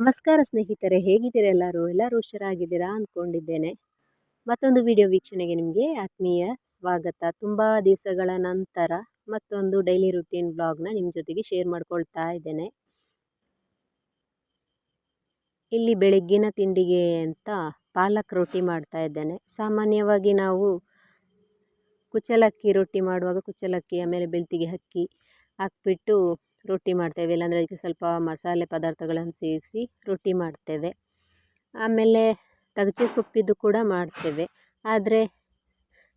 ನಮಸ್ಕಾರ ಸ್ನೇಹಿತರೆ, ಹೇಗಿದ್ದೀರ ಎಲ್ಲರೂ? ಎಲ್ಲರೂ ಹುಷಾರಾಗಿದ್ದೀರಾ ಅಂದ್ಕೊಂಡಿದ್ದೇನೆ ಮತ್ತೊಂದು ವಿಡಿಯೋ ವೀಕ್ಷಣೆಗೆ ನಿಮಗೆ ಆತ್ಮೀಯ ಸ್ವಾಗತ. ತುಂಬ ದಿವಸಗಳ ನಂತರ ಮತ್ತೊಂದು ಡೈಲಿ ರುಟೀನ್ ಬ್ಲಾಗ್ನ ನಿಮ್ಮ ಜೊತೆಗೆ ಶೇರ್ ಮಾಡ್ಕೊಳ್ತಾ ಇದ್ದೇನೆ. ಇಲ್ಲಿ ಬೆಳಗ್ಗಿನ ತಿಂಡಿಗೆ ಅಂತ ಪಾಲಕ್ ರೊಟ್ಟಿ ಮಾಡ್ತಾ ಇದ್ದೇನೆ. ಸಾಮಾನ್ಯವಾಗಿ ನಾವು ಕುಚ್ಚಲಕ್ಕಿ ರೊಟ್ಟಿ ಮಾಡುವಾಗ ಕುಚ್ಚಲಕ್ಕಿ ಆಮೇಲೆ ಬೆಳ್ತಿಗೆ ಅಕ್ಕಿ ಹಾಕ್ಬಿಟ್ಟು ರೊಟ್ಟಿ ಮಾಡ್ತೇವೆ. ಇಲ್ಲಾಂದರೆ ಅದಕ್ಕೆ ಸ್ವಲ್ಪ ಮಸಾಲೆ ಪದಾರ್ಥಗಳನ್ನು ಸೇರಿಸಿ ರೊಟ್ಟಿ ಮಾಡ್ತೇವೆ. ಆಮೇಲೆ ತಗಚಿ ಸೊಪ್ಪಿದ್ದು ಕೂಡ ಮಾಡ್ತೇವೆ. ಆದರೆ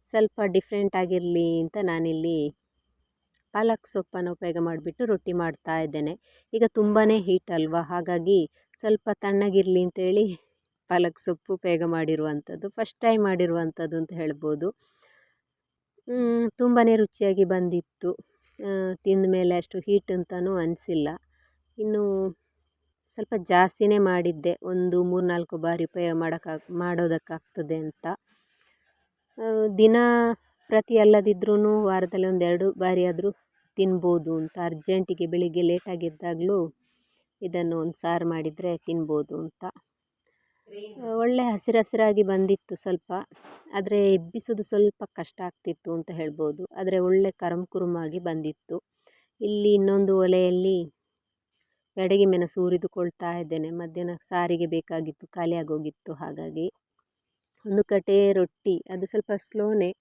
ಸ್ವಲ್ಪ ಡಿಫ್ರೆಂಟ್ ಆಗಿರಲಿ ಅಂತ ನಾನಿಲ್ಲಿ ಪಾಲಕ್ ಸೊಪ್ಪನ್ನು ಉಪಯೋಗ ಮಾಡಿಬಿಟ್ಟು ರೊಟ್ಟಿ ಮಾಡ್ತಾ ಇದ್ದೇನೆ. ಈಗ ತುಂಬಾ ಹೀಟ್ ಅಲ್ವಾ? ಹಾಗಾಗಿ ಸ್ವಲ್ಪ ತಣ್ಣಗಿರಲಿ ಅಂತೇಳಿ ಪಾಲಕ್ ಸೊಪ್ಪು ಉಪಯೋಗ ಮಾಡಿರುವಂಥದ್ದು ಫಸ್ಟ್ ಟೈಮ್ ಮಾಡಿರುವಂಥದ್ದು ಅಂತ ಹೇಳ್ಬೋದು. ತುಂಬಾ ರುಚಿಯಾಗಿ ಬಂದಿತ್ತು. ತಿಂದ ಮೇಲೆ ಅಷ್ಟು ಹೀಟ್ ಅಂತಲೂ ಅನಿಸಿಲ್ಲ. ಇನ್ನು ಸ್ವಲ್ಪ ಜಾಸ್ತಿನೇ ಮಾಡಿದ್ದೆ. ಒಂದು ಮೂರು ನಾಲ್ಕು ಬಾರಿ ಉಪಯೋಗ ಮಾಡೋಕ್ಕಾಗ ಮಾಡೋದಕ್ಕಾಗ್ತದೆ ಅಂತ. ದಿನ ಪ್ರತಿ ಅಲ್ಲದಿದ್ರೂ ವಾರದಲ್ಲಿ ಒಂದೆರಡು ಬಾರಿ ಆದರೂ ತಿನ್ಬೋದು ಅಂತ. ಅರ್ಜೆಂಟಿಗೆ ಬೆಳಿಗ್ಗೆ ಲೇಟಾಗಿದ್ದಾಗಲೂ ಇದನ್ನು ಒಂದು ಸಾರು ಮಾಡಿದರೆ ತಿನ್ಬೋದು ಅಂತ. ಒಳ್ಳೆ ಹಸಿರು ಹಸಿರಾಗಿ ಬಂದಿತ್ತು ಸ್ವಲ್ಪ. ಆದರೆ ಎಬ್ಬಿಸೋದು ಸ್ವಲ್ಪ ಕಷ್ಟ ಆಗ್ತಿತ್ತು ಅಂತ ಹೇಳ್ಬೋದು. ಆದರೆ ಒಳ್ಳೆ ಕರಮ್ ಕುರುಮಾಗಿ ಬಂದಿತ್ತು. ಇಲ್ಲಿ ಇನ್ನೊಂದು ಒಲೆಯಲ್ಲಿ ಎಡಗಿ ಮೆಣಸು ಹುರಿದುಕೊಳ್ತಾ ಇದ್ದೇನೆ. ಮಧ್ಯಾಹ್ನ ಸಾರಿಗೆ ಬೇಕಾಗಿತ್ತು ಖಾಲಿಯಾಗಿ ಹೋಗಿತ್ತು ಹಾಗಾಗಿ ಒಂದು ಕಟೆ ರೊಟ್ಟಿ, ಅದು ಸ್ವಲ್ಪ ಸ್ಲೋನೇ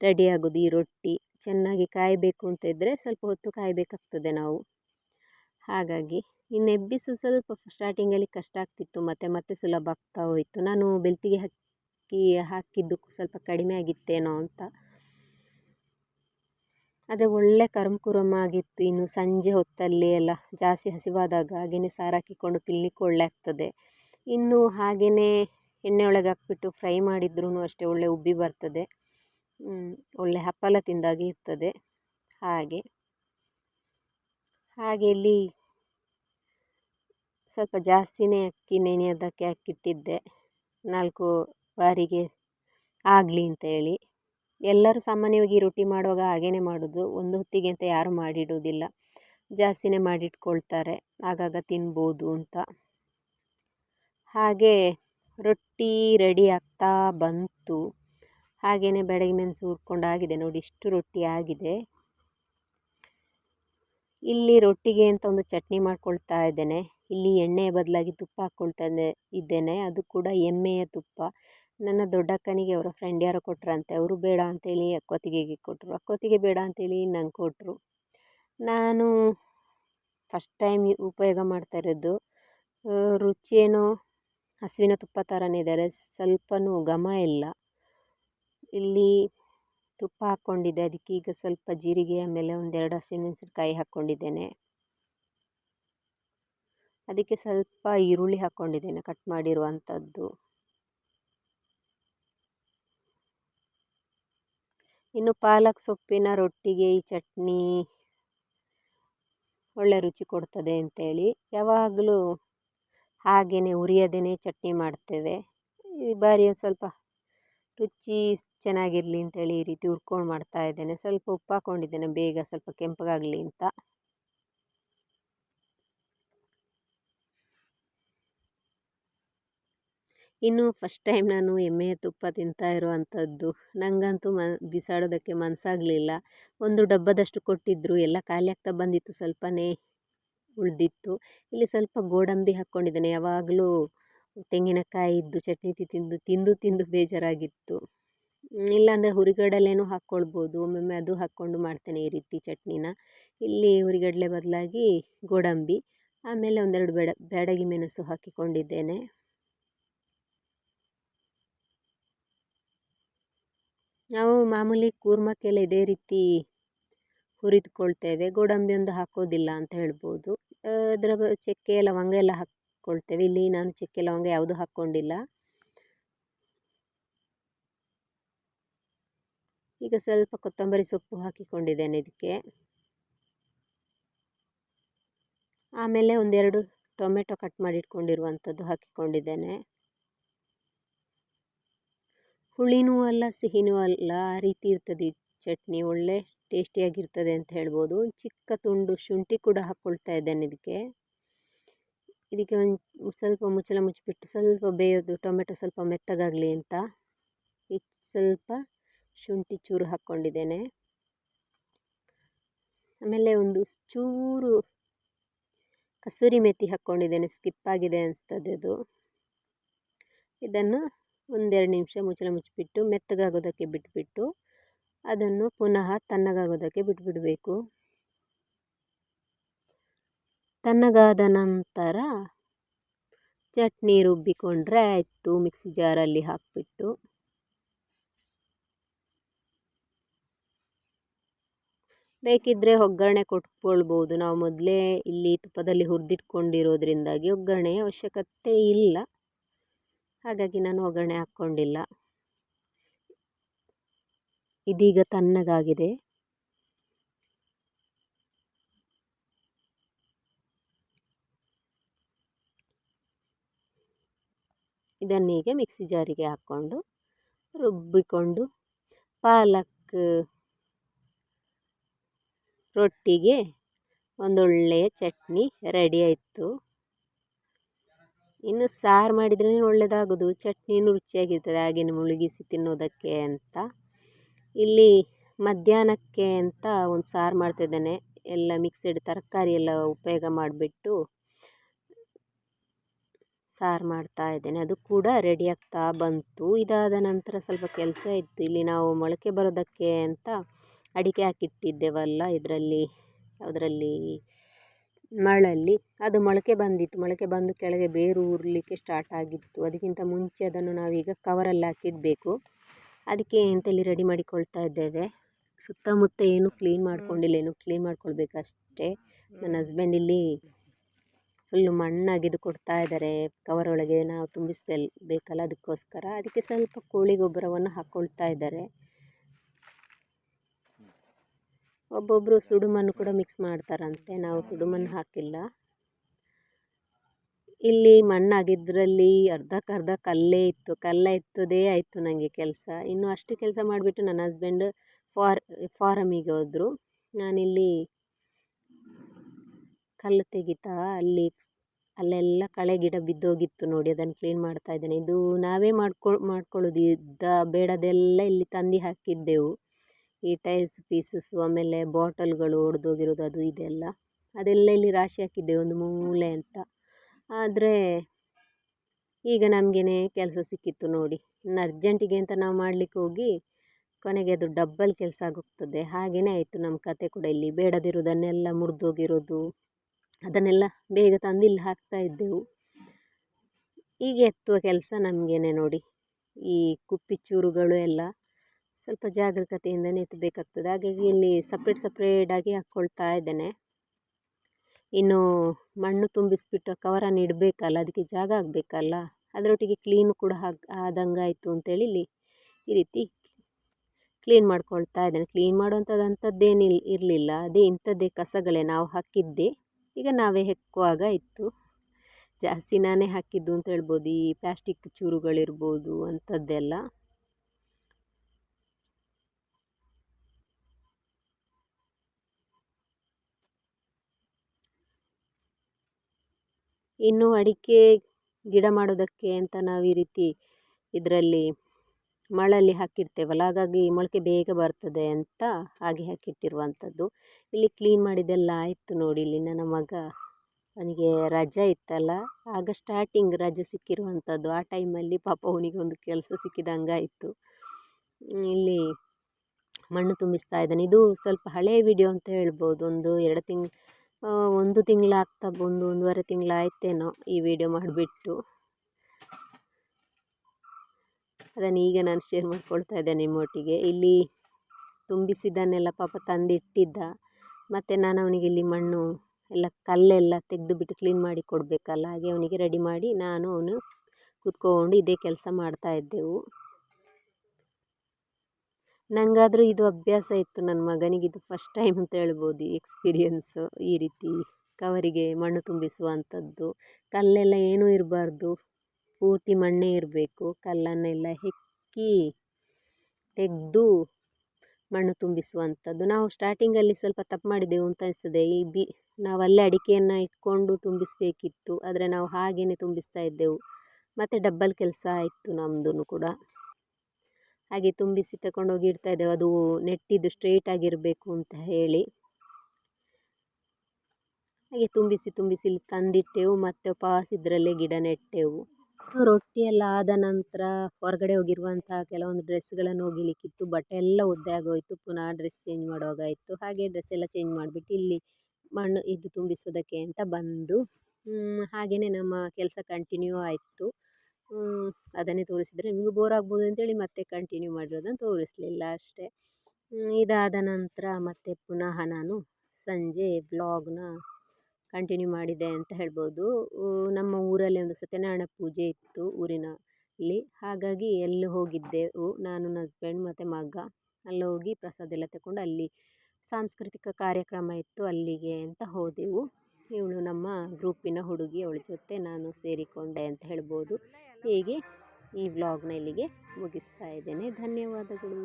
ರೆಡಿ ಆಗೋದು ಈ ರೊಟ್ಟಿ. ಚೆನ್ನಾಗಿ ಕಾಯಬೇಕು ಅಂತ ಇದ್ದರೆ ಸ್ವಲ್ಪ ಹೊತ್ತು ಕಾಯಬೇಕಾಗ್ತದೆ ನಾವು. ಹಾಗಾಗಿ ಇನ್ನು ಎಬ್ಬಿಸು ಸ್ವಲ್ಪ ಸ್ಟಾರ್ಟಿಂಗಲ್ಲಿ ಕಷ್ಟ ಆಗ್ತಿತ್ತು. ಮತ್ತೆ ಮತ್ತೆ ಸುಲಭ ಆಗ್ತಾ ಹೋಯಿತು. ನಾನು ಬೆಳ್ತಿಗೆ ಹಾಕಿ, ಹಾಕಿದ್ದು ಸ್ವಲ್ಪ ಕಡಿಮೆ ಆಗಿತ್ತೇನೋ ಅಂತ. ಆದರೆ ಒಳ್ಳೆ ಕರಮ್ ಆಗಿತ್ತು. ಇನ್ನು ಸಂಜೆ ಹೊತ್ತಲ್ಲಿ ಎಲ್ಲ ಜಾಸ್ತಿ ಹಸಿವಾದಾಗ ಹಾಗೆಯೇ ಸಾರು ಹಾಕಿಕೊಂಡು ತಿನ್ನಲಿಕ್ಕೆ ಒಳ್ಳೆ ಆಗ್ತದೆ. ಇನ್ನು ಹಾಗೆಯೇ ಎಣ್ಣೆ ಒಳಗೆ ಹಾಕ್ಬಿಟ್ಟು ಫ್ರೈ ಮಾಡಿದ್ರೂ ಅಷ್ಟೇ ಒಳ್ಳೆ ಉಬ್ಬಿ ಬರ್ತದೆ. ಒಳ್ಳೆ ಹಪ್ಪಳ ತಿಂದಾಗೆ ಇರ್ತದೆ. ಹಾಗೆ. ಹಾಗೆ ಇಲ್ಲಿ ಸ್ವಲ್ಪ ಜಾಸ್ತಿಯೇ ಅಕ್ಕಿ, ನೆನೆಯೋದಕ್ಕೆ ಹಾಕಿಟ್ಟಿದ್ದೆ ನಾಲ್ಕು ಬಾರಿಗೆ ಆಗಲಿ ಅಂತೇಳಿ ಎಲ್ಲರೂ ಸಾಮಾನ್ಯವಾಗಿ ರೊಟ್ಟಿ ಮಾಡುವಾಗ ಹಾಗೇ ಮಾಡೋದು. ಒಂದು ಹೊತ್ತಿಗೆ ಅಂತ ಯಾರೂ ಮಾಡಿಡೋದಿಲ್ಲ ಜಾಸ್ತಿನೇ ಮಾಡಿಟ್ಕೊಳ್ತಾರೆ. ಆಗಾಗ ತಿನ್ಬೋದು ಅಂತ. ಹಾಗೆ ರೊಟ್ಟಿ ರೆಡಿ ಆಗ್ತಾ ಬಂತು. ಹಾಗೆಯೇ ಬೆಳಗ್ಗೆ ಮೆಣಸು ಹುರ್ಕೊಂಡು ಆಗಿದೆ ನೋಡಿ, ಇಷ್ಟು ರೊಟ್ಟಿ ಆಗಿದೆ. ಇಲ್ಲಿ ರೊಟ್ಟಿಗೆ ಅಂತ ಒಂದು ಚಟ್ನಿ ಮಾಡ್ಕೊಳ್ತಾ ಇದ್ದೇನೆ. ಇಲ್ಲಿ ಎಣ್ಣೆಯ ಬದಲಾಗಿ ತುಪ್ಪ ಹಾಕ್ಕೊಳ್ತಾ ಇದ್ದೇನೆ, ಅದು ಕೂಡ ಎಮ್ಮೆಯ ತುಪ್ಪ. ನನ್ನ ದೊಡ್ಡಕ್ಕನಿಗೆ ಅವರ ಫ್ರೆಂಡ್ ಯಾರೋ ಕೊಟ್ಟರಂತೆ ಅವರು ಬೇಡ ಅಂತೇಳಿ ಅಕ್ಕೋತಿಗೆಗೆ ಕೊಟ್ಟರು ಅಕ್ಕೋತಿಗೆ ಬೇಡ ಅಂತೇಳಿ ನಂಗೆ ಕೊಟ್ಟರು ನಾನು ಫಸ್ಟ್ ಟೈಮ್ ಉಪಯೋಗ ಮಾಡ್ತಾ ಇರೋದು ರುಚಿಯೇನೋ ಹಸುವಿನ ತುಪ್ಪ ಥರನೇ ಇದ್ದಾರೆ, ಸ್ವಲ್ಪನೂ ಘಮ ಇಲ್ಲ. ಇಲ್ಲಿ ತುಪ್ಪ ಹಾಕ್ಕೊಂಡಿದ್ದೆ ಅದಕ್ಕೆ ಈಗ ಸ್ವಲ್ಪ ಜೀರಿಗೆ, ಆಮೇಲೆ ಒಂದೆರಡು ಹಸಿಮೆಣ್ಸಿನ್ಕಾಯಿ ಹಾಕ್ಕೊಂಡಿದ್ದೇನೆ. ಅದಕ್ಕೆ ಸ್ವಲ್ಪ ಈರುಳ್ಳಿ ಹಾಕ್ಕೊಂಡಿದ್ದೇನೆ ಕಟ್ ಮಾಡಿರುವಂಥದ್ದು. ಇನ್ನು ಪಾಲಕ್ ಸೊಪ್ಪಿನ ರೊಟ್ಟಿಗೆ ಈ ಚಟ್ನಿ ಒಳ್ಳೆ ರುಚಿ ಕೊಡ್ತದೆ ಅಂತೇಳಿ. ಯಾವಾಗಲೂ ಹಾಗೆಯೇ ಉರಿಯದೇ ಚಟ್ನಿ ಮಾಡ್ತೇವೆ. ಈ ಬಾರಿ ಒಂದು ಸ್ವಲ್ಪ ರುಚಿ ಚೆನ್ನಾಗಿರಲಿ ಅಂತೇಳಿ ಈ ರೀತಿ ಹುರ್ಕೊಂಡು ಮಾಡ್ತಾ ಇದ್ದೇನೆ. ಸ್ವಲ್ಪ ಉಪ್ಪು ಹಾಕ್ಕೊಂಡಿದ್ದೇನೆ ಬೇಗ ಸ್ವಲ್ಪ ಕೆಂಪಗಾಗಲಿ ಅಂತ. ಇನ್ನು ಫಸ್ಟ್ ಟೈಮ್ ನಾನು ಎಮ್ಮೆಯ ತುಪ್ಪ ತಿಂತಾ ಇರುವಂಥದ್ದು. ನನಗಂತೂ ಮ ಬಿಸಾಡೋದಕ್ಕೆ ಮನಸ್ಸಾಗಲಿಲ್ಲ ಒಂದು ಡಬ್ಬದಷ್ಟು ಕೊಟ್ಟಿದ್ದರು ಎಲ್ಲ ಖಾಲಿ ಆಗ್ತಾ ಬಂದಿತ್ತು, ಸ್ವಲ್ಪನೇ ಉಳಿದಿತ್ತು. ಇಲ್ಲಿ ಸ್ವಲ್ಪ ಗೋಡಂಬಿ ಹಾಕ್ಕೊಂಡಿದ್ದೇನೆ. ಯಾವಾಗಲೂ ತೆಂಗಿನಕಾಯಿ ಇದ್ದು, ಚಟ್ನಿ ತಿಂದು ತಿಂದು ತಿಂದು ಬೇಜಾರಾಗಿತ್ತು. ಇಲ್ಲಾಂದರೆ ಹುರಿಗಡಲೆನೂ ಹಾಕ್ಕೊಳ್ಬೋದು. ಒಮ್ಮೊಮ್ಮೆ ಅದು ಹಾಕ್ಕೊಂಡು ಮಾಡ್ತೇನೆ ಈ ರೀತಿ ಚಟ್ನಿನ. ಇಲ್ಲಿ ಹುರಿಗಡಲೆ ಬದಲಾಗಿ ಗೋಡಂಬಿ, ಆಮೇಲೆ ಒಂದೆರಡು ಬೇಡ, ಬ್ಯಾಡಗಿ ಮೆಣಸು ಹಾಕಿಕೊಂಡಿದ್ದೇನೆ. ನಾವು ಮಾಮೂಲಿ ಕೂರ್ಮಕ್ಕೆಲ್ಲ ಇದೇ ರೀತಿ ಹುರಿದುಕೊಳ್ತೇವೆ. ಗೋಡಂಬಿ ಒಂದು ಹಾಕೋದಿಲ್ಲ ಅಂತ ಹೇಳ್ಬೋದು. ಅದರ ಚಕ್ಕೆ, ಲವಂಗ ಎಲ್ಲ ಹಾಕ್ಕೊಳ್ತೇವೆ. ಇಲ್ಲಿ ನಾನು ಚಕ್ಕೆ, ಲವಂಗ ಯಾವುದು ಹಾಕ್ಕೊಂಡಿಲ್ಲ. ಈಗ ಸ್ವಲ್ಪ ಕೊತ್ತಂಬರಿ ಸೊಪ್ಪು ಹಾಕಿಕೊಂಡಿದ್ದೇನೆ ಇದಕ್ಕೆ. ಆಮೇಲೆ ಒಂದೆರಡು ಟೊಮೆಟೊ ಕಟ್ ಮಾಡಿಟ್ಕೊಂಡಿರುವಂಥದ್ದು ಹಾಕಿಕೊಂಡಿದ್ದೇನೆ. ಹುಳಿನೂ ಅಲ್ಲ, ಸಿಹಿನೂ ಅಲ್ಲ, ಆ ರೀತಿ ಇರ್ತದೆ ಈ ಚಟ್ನಿ. ಒಳ್ಳೆ ಟೇಸ್ಟಿಯಾಗಿರ್ತದೆ ಅಂತ ಹೇಳ್ಬೋದು. ಚಿಕ್ಕ ತುಂಡು ಶುಂಠಿ ಕೂಡ ಹಾಕ್ಕೊಳ್ತಾ ಇದ್ದೇನೆ ಇದಕ್ಕೆ. ಇದಕ್ಕೆ ಒಂದು ಸ್ವಲ್ಪ ಮುಚ್ಚಳ ಮುಚ್ಚಿಬಿಟ್ಟು ಸ್ವಲ್ಪ ಬೇಯೋದು, ಟೊಮೆಟೊ ಸ್ವಲ್ಪ ಮೆತ್ತಗಾಗಲಿ ಅಂತ. ಸ್ವಲ್ಪ ಶುಂಠಿ ಚೂರು ಹಾಕ್ಕೊಂಡಿದ್ದೇನೆ. ಆಮೇಲೆ ಒಂದು ಚೂರು ಕಸೂರಿ ಮೆತ್ತಿ ಹಾಕ್ಕೊಂಡಿದ್ದೇನೆ. ಸ್ಕಿಪ್ ಆಗಿದೆ ಅನಿಸ್ತದೆ ಅದು. ಇದನ್ನು ಒಂದೆರಡು ನಿಮಿಷ ಮುಚ್ಚಳ ಮುಚ್ಚಿಬಿಟ್ಟು ಮೆತ್ತಗಾಗೋದಕ್ಕೆ ಬಿಟ್ಬಿಟ್ಟು ಅದನ್ನು ಪುನಃ ತಣ್ಣಗಾಗೋದಕ್ಕೆ ಬಿಟ್ಬಿಡಬೇಕು. ತಣ್ಣಗಾದ ನಂತರ ಚಟ್ನಿ ರುಬ್ಬಿಕೊಂಡ್ರೆ ಆಯಿತು, ಮಿಕ್ಸಿ ಜಾರಲ್ಲಿ ಹಾಕಿಬಿಟ್ಟು. ಬೇಕಿದ್ದರೆ ಒಗ್ಗರಣೆ ಕೊಟ್ಕೊಳ್ಬೋದು. ನಾವು ಮೊದಲೇ ಇಲ್ಲಿ ತುಪ್ಪದಲ್ಲಿ ಹುರಿದಿಟ್ಕೊಂಡಿರೋದ್ರಿಂದಾಗಿ ಒಗ್ಗರಣೆಯ ಅವಶ್ಯಕತೆ ಇಲ್ಲ. ಹಾಗಾಗಿ ನಾನು ಒಗ್ಗರಣೆ ಹಾಕ್ಕೊಂಡಿಲ್ಲ. ಇದೀಗ ತಣ್ಣಗಾಗಿದೆ. ಇದನ್ನೀಗ ಮಿಕ್ಸಿ ಜಾರಿಗೆ ಹಾಕ್ಕೊಂಡು ರುಬ್ಬಿಕೊಂಡು ಪಾಲಕ್ ರೊಟ್ಟಿಗೆ ಒಂದೊಳ್ಳೆಯ ಚಟ್ನಿ ರೆಡಿ ಆಯಿತು. ಇನ್ನು ಸಾರು ಮಾಡಿದ್ರೇ ಒಳ್ಳೆಯದಾಗೋದು ಚಟ್ನಿನೂ ರುಚಿಯಾಗಿರ್ತದೆ, ಹಾಗೇನು ಮುಳುಗಿಸಿ ತಿನ್ನೋದಕ್ಕೆ ಅಂತ. ಇಲ್ಲಿ ಮಧ್ಯಾಹ್ನಕ್ಕೆ ಅಂತ ಒಂದು ಸಾರು ಮಾಡ್ತಿದ್ದೇನೆ. ಎಲ್ಲ ಮಿಕ್ಸೆಡ್ ತರಕಾರಿ ಎಲ್ಲ ಉಪಯೋಗ ಮಾಡಿಬಿಟ್ಟು ಸಾರು ಮಾಡ್ತಾ ಇದ್ದೇನೆ. ಅದು ಕೂಡ ರೆಡಿ ಆಗ್ತಾ ಬಂತು. ಇದಾದ ನಂತರ ಸ್ವಲ್ಪ ಕೆಲಸ ಇತ್ತು. ಇಲ್ಲಿ ನಾವು ಮೊಳಕೆ ಬರೋದಕ್ಕೆ ಅಂತ ಅಡಿಕೆ ಹಾಕಿಟ್ಟಿದ್ದೇವಲ್ಲ, ಇದರಲ್ಲಿ ಅದರಲ್ಲಿ ಮಳಲ್ಲಿ. ಅದು ಮೊಳಕೆ ಬಂದಿತ್ತು. ಮೊಳಕೆ ಬಂದು ಕೆಳಗೆ ಬೇರು ಉರಲಿಕ್ಕೆ ಸ್ಟಾರ್ಟ್ ಆಗಿತ್ತು. ಅದಕ್ಕಿಂತ ಮುಂಚೆ ಅದನ್ನು ನಾವೀಗ ಕವರಲ್ಲಿ ಹಾಕಿಡಬೇಕು. ಅದಕ್ಕೆ ಎಂತಲ್ಲಿ ರೆಡಿ ಮಾಡಿಕೊಳ್ತಾ ಇದ್ದೇವೆ. ಸುತ್ತಮುತ್ತ ಏನು ಕ್ಲೀನ್ ಮಾಡ್ಕೊಂಡಿಲ್ಲ. ಏನು ಕ್ಲೀನ್ ಮಾಡ್ಕೊಳ್ಬೇಕಷ್ಟೇ. ನನ್ನ ಹಸ್ಬೆಂಡ್ ಇಲ್ಲಿ ಫುಲ್ಲು ಮಣ್ಣು ಅಗೆದು ಕೊಡ್ತಾ ಇದ್ದಾರೆ. ಕವರ್ ಒಳಗೆ ನಾವು ಬೇಕಲ್ಲ ಅದಕ್ಕೋಸ್ಕರ. ಅದಕ್ಕೆ ಸ್ವಲ್ಪ ಕೋಳಿ ಗೊಬ್ಬರವನ್ನು ಹಾಕ್ಕೊಳ್ತಾ ಇದ್ದಾರೆ. ಒಬ್ಬೊಬ್ಬರು ಸುಡುಮಣ್ಣು ಕೂಡ ಮಿಕ್ಸ್ ಮಾಡ್ತಾರಂತೆ. ನಾವು ಸುಡುಮಣ್ಣು ಹಾಕಿಲ್ಲ. ಇಲ್ಲಿ ಮಣ್ಣಾಗಿದ್ದರಲ್ಲಿ ಅರ್ಧಕ್ಕರ್ಧ ಕಲ್ಲೇ ಇತ್ತು. ಕಲ್ಲ ಇತ್ತದೇ ಆಯಿತು ನನಗೆ ಕೆಲಸ. ಇನ್ನು ಅಷ್ಟು ಕೆಲಸ ಮಾಡಿಬಿಟ್ಟು ನನ್ನ ಹಸ್ಬೆಂಡ್ ಫಾರ್ ಫಾರಮಿಗೆ ಹೋದರು. ನಾನಿಲ್ಲಿ ಕಲ್ಲು ತೆಗಿತಾ ಅಲ್ಲಿ, ಅಲ್ಲೆಲ್ಲ ಕಳೆ ಗಿಡ ಬಿದ್ದೋಗಿತ್ತು ನೋಡಿ, ಅದನ್ನು ಕ್ಲೀನ್ ಮಾಡ್ತಾ ಇದ್ದೇನೆ. ಇದು ನಾವೇ ಮಾಡ್ಕೊ ಮಾಡ್ಕೊಳ್ಳೋದು ಇದ್ದ ಬೇಡದೆಲ್ಲ ಇಲ್ಲಿ ತಂದು ಹಾಕಿದ್ದೆವು. ಈ ಟೈಲ್ಸ್ ಪೀಸಸ್ಸು ಆಮೇಲೆ ಬಾಟಲ್ಗಳು ಒಡೆದೋಗಿರೋದು ಅದು ಇದೆಲ್ಲ ಅದೆಲ್ಲ ಇಲ್ಲಿ ರಾಶಿ ಹಾಕಿದ್ದೆ, ಒಂದು ಮೂಲೆ ಅಂತ. ಆದರೆ ಈಗ ನಮಗೇನೆ ಕೆಲಸ ಸಿಕ್ಕಿತ್ತು ನೋಡಿ. ಇನ್ನು ಅರ್ಜೆಂಟಿಗೆ ಅಂತ ನಾವು ಮಾಡಲಿಕ್ಕೆ ಹೋಗಿ ಕೊನೆಗೆ ಅದು ಡಬ್ಬಲ್ ಕೆಲಸ ಆಗೋಗ್ತದೆ. ಹಾಗೆಯೇ ಆಯಿತು ನಮ್ಮ ಕತೆ ಕೂಡ ಇಲ್ಲಿ. ಬೇಡದಿರೋದನ್ನೆಲ್ಲ ಮುರಿದೋಗಿರೋದು, ಅದನ್ನೆಲ್ಲ ಬೇಗ ತಂದು ಇಲ್ಲಿ ಹಾಕ್ತಾ ಇದ್ದೆವು. ಹೀಗೆ ಎತ್ತುವ ಕೆಲಸ ನಮಗೇನೆ ನೋಡಿ. ಈ ಕುಪ್ಪಿ ಚೂರುಗಳು ಎಲ್ಲ ಸ್ವಲ್ಪ ಜಾಗರೂಕತೆಯಿಂದನೇ ಎತ್ತಬೇಕಾಗ್ತದೆ ಹಾಗಾಗಿ ಇಲ್ಲಿ ಸಪ್ರೇಟ್ ಸಪ್ರೇಟಾಗಿ ಹಾಕ್ಕೊಳ್ತಾ ಇದ್ದೇನೆ. ಇನ್ನು ಮಣ್ಣು ತುಂಬಿಸಿಬಿಟ್ಟು ಕವರನ್ನು ಇಡಬೇಕಲ್ಲ, ಅದಕ್ಕೆ ಜಾಗ ಆಗಬೇಕಲ್ಲ, ಅದರೊಟ್ಟಿಗೆ ಕ್ಲೀನ್ ಕೂಡ ಹಾಗೆ, ಆದಂಗಾಯಿತು ಅಂತೇಳಿ ಇಲ್ಲಿ ಈ ರೀತಿ ಕ್ಲೀನ್ ಮಾಡ್ಕೊಳ್ತಾ ಇದ್ದೇನೆ. ಕ್ಲೀನ್ ಮಾಡುವಂಥದ್ದು ಅಂಥದ್ದೇನಿಲ್ಲ ಇರಲಿಲ್ಲ. ಅದೇ ಇಂಥದ್ದೇ ಕಸಗಳೇ ನಾವು ಹಾಕಿದ್ದೆ. ಈಗ ನಾವೇ ಹೆಕ್ಕುವಾಗ ಇತ್ತು. ಜಾಸ್ತಿ ನಾನೇ ಹಾಕಿದ್ದು ಅಂತ ಹೇಳ್ಬೋದು. ಈ ಪ್ಲಾಸ್ಟಿಕ್ ಚೂರುಗಳಿರ್ಬೋದು ಅಂಥದ್ದೆಲ್ಲ. ಇನ್ನು ಅಡಿಕೆ ಗಿಡ ಮಾಡೋದಕ್ಕೆ ಅಂತ ನಾವು ಈ ರೀತಿ ಇದರಲ್ಲಿ ಮಳಲ್ಲಿ ಹಾಕಿರ್ತೇವಲ್ಲ, ಹಾಗಾಗಿ ಮೊಳಕೆ ಬೇಗ ಬರ್ತದೆ ಅಂತ ಹಾಗೆ ಹಾಕಿಟ್ಟಿರುವಂಥದ್ದು. ಇಲ್ಲಿ ಕ್ಲೀನ್ ಮಾಡಿದ್ದೆಲ್ಲ ಆಯಿತು ನೋಡಿ ಇಲ್ಲಿ ನನ್ನ ಮಗ, ಅವನಿಗೆ ರಜೆ ಇತ್ತಲ್ಲ, ಆಗ ಸ್ಟಾರ್ಟಿಂಗ್ ರಜೆ ಸಿಕ್ಕಿರುವಂಥದ್ದು. ಆ ಟೈಮಲ್ಲಿ ಪಾಪ ಅವನಿಗೆ ಒಂದು ಕೆಲಸ ಸಿಕ್ಕಿದಂಗೆ ಆಯಿತು ಇಲ್ಲಿ ಮಣ್ಣು ತುಂಬಿಸ್ತಾ ಇದ್ದಾನೆ. ಇದು ಸ್ವಲ್ಪ ಹಳೆಯ ವಿಡಿಯೋ ಅಂತ ಹೇಳ್ಬೋದು. ಒಂದು ಎರಡು ತಿಂಗ್ ಒಂದು ತಿಂಗಳಾಗ್ತಾ ಒಂದು ಒಂದೂವರೆ ತಿಂಗಳಾಯ್ತೇನೋ ಈ ವಿಡಿಯೋ ಮಾಡಿಬಿಟ್ಟು. ಅದನ್ನು ಈಗ ನಾನು ಶೇರ್ ಮಾಡ್ಕೊಳ್ತಾ ಇದ್ದೆ ನಿಮ್ಮೊಟ್ಟಿಗೆ. ಇಲ್ಲಿ ತುಂಬಿಸಿದ್ದನ್ನೆಲ್ಲ ಪಾಪ ತಂದಿಟ್ಟಿದ್ದ. ಮತ್ತು ನಾನು ಅವನಿಗೆ ಇಲ್ಲಿ ಮಣ್ಣು, ಎಲ್ಲ ಕಲ್ಲೆಲ್ಲ ತೆಗೆದುಬಿಟ್ಟು ಕ್ಲೀನ್ ಮಾಡಿ ಕೊಡಬೇಕಲ್ಲ, ಹಾಗೆ ಅವನಿಗೆ ರೆಡಿ ಮಾಡಿ ನಾನು ಅವನು ಕೂತ್ಕೊಂಡು ಇದೇ ಕೆಲಸ ಮಾಡ್ತಾಯಿದ್ದೆವು ನನಗಾದರೂ ಇದು ಅಭ್ಯಾಸ ಇತ್ತು ನನ್ನ ಮಗನಿಗೆ ಇದು ಫಸ್ಟ್ ಟೈಮ್ ಅಂತ ಹೇಳ್ಬೋದು ಎಕ್ಸ್ಪೀರಿಯನ್ಸು ಈ ರೀತಿ ಕವರಿಗೆ ಮಣ್ಣು ತುಂಬಿಸುವಂಥದ್ದು ಕಲ್ಲೆಲ್ಲ ಏನೂ ಇರಬಾರ್ದು. ಪೂರ್ತಿ ಮಣ್ಣೇ ಇರಬೇಕು. ಕಲ್ಲನ್ನೆಲ್ಲ ಹೆಕ್ಕಿ ತೆಗೆದು ಮಣ್ಣು ತುಂಬಿಸುವಂಥದ್ದು ನಾವು ಸ್ಟಾರ್ಟಿಂಗಲ್ಲಿ ಸ್ವಲ್ಪ ತಪ್ಪು ಮಾಡಿದೆವು ಅಂತ ಅನಿಸ್ತದೆ ಈ ಬಿ ನಾವು ಅಲ್ಲೇ ಅಡಿಕೆಯನ್ನು ಇಟ್ಕೊಂಡು ತುಂಬಿಸಬೇಕಿತ್ತು. ಆದರೆ ನಾವು ಹಾಗೆಯೇ ತುಂಬಿಸ್ತಾ ಇದ್ದೆವು. ಮತ್ತು ಡಬ್ಬಲ್ ಕೆಲಸ ಆಯಿತು ನಮ್ಮದೂ ಕೂಡ. ಹಾಗೆ ತುಂಬಿಸಿ ತಗೊಂಡೋಗಿ ಇಡ್ತಾ ಇದ್ದೆವು. ಅದು ನೆಟ್ಟಿದ್ದು ಸ್ಟ್ರೇಟ್ ಆಗಿರಬೇಕು ಅಂತ ಹೇಳಿ. ಹಾಗೆ ತುಂಬಿಸಿ ತುಂಬಿಸಿ ಇಲ್ಲಿ ತಂದಿಟ್ಟೆವು. ಮತ್ತು ಪಾಸ್ ಇದರಲ್ಲೇ ಗಿಡ ನೆಟ್ಟೆವು. ರೊಟ್ಟಿ ಎಲ್ಲ ಆದ ನಂತರ ಹೊರಗಡೆ ಹೋಗಿರುವಂತಹ ಕೆಲವೊಂದು ಡ್ರೆಸ್ಗಳನ್ನು ಒಗಿಲಿಕ್ಕಿತ್ತು ಬಟ್ಟೆ ಎಲ್ಲ ಒದ್ದೆ ಆಗೋಯಿತು. ಪುನಃ ಡ್ರೆಸ್ ಚೇಂಜ್ ಮಾಡುವಾಗಾಯಿತು. ಹಾಗೆ ಡ್ರೆಸ್ ಎಲ್ಲ ಚೇಂಜ್ ಮಾಡಿಬಿಟ್ಟು ಇಲ್ಲಿ ಮಣ್ಣು ಇದು ತುಂಬಿಸೋದಕ್ಕೆ ಅಂತ ಬಂದು ಹಾಗೆಯೇ ನಮ್ಮ ಕೆಲಸ ಕಂಟಿನ್ಯೂ ಆಯಿತು. ಅದನ್ನೇ ತೋರಿಸಿದರೆ ನಿಮಗೂ ಬೋರ್ ಆಗ್ಬೋದು ಅಂತೇಳಿ ಮತ್ತೆ ಕಂಟಿನ್ಯೂ ಮಾಡಿರೋದನ್ನು ತೋರಿಸಲಿಲ್ಲ ಅಷ್ಟೇ. ಇದಾದ ನಂತರ ಮತ್ತೆ ಪುನಃ ನಾನು ಸಂಜೆ ಬ್ಲಾಗ್ನ ಕಂಟಿನ್ಯೂ ಮಾಡಿದೆ ಅಂತ ಹೇಳ್ಬೋದು. ನಮ್ಮ ಊರಲ್ಲಿ ಒಂದು ಸತ್ಯನಾರಾಯಣ ಪೂಜೆ ಇತ್ತು ಊರಿನಲ್ಲಿ. ಹಾಗಾಗಿ ಎಲ್ಲಿ ಹೋಗಿದ್ದೆವು ನಾನು ನನ್ನ ಹಸ್ಬೆಂಡ್ ಮತ್ತು ಮಗ ಅಲ್ಲಿ ಹೋಗಿ ಪ್ರಸಾದ ಎಲ್ಲ ತಗೊಂಡು ಅಲ್ಲಿ ಸಾಂಸ್ಕೃತಿಕ ಕಾರ್ಯಕ್ರಮ ಇತ್ತು ಅಲ್ಲಿಗೆ ಅಂತ ಹೋದೆವು. ಇವಳು ನಮ್ಮ ಗ್ರೂಪಿನ ಹುಡುಗಿ, ಅವಳ ಜೊತೆ ನಾನು ಸೇರಿಕೊಂಡೆ ಅಂತ ಹೇಳ್ಬೋದು. ಹೀಗೆ ಈ ವ್ಲಾಗ್ನ ಇಲ್ಲಿಗೆ ಮುಗಿಸ್ತಾ ಇದ್ದೇನೆ. ಧನ್ಯವಾದಗಳು.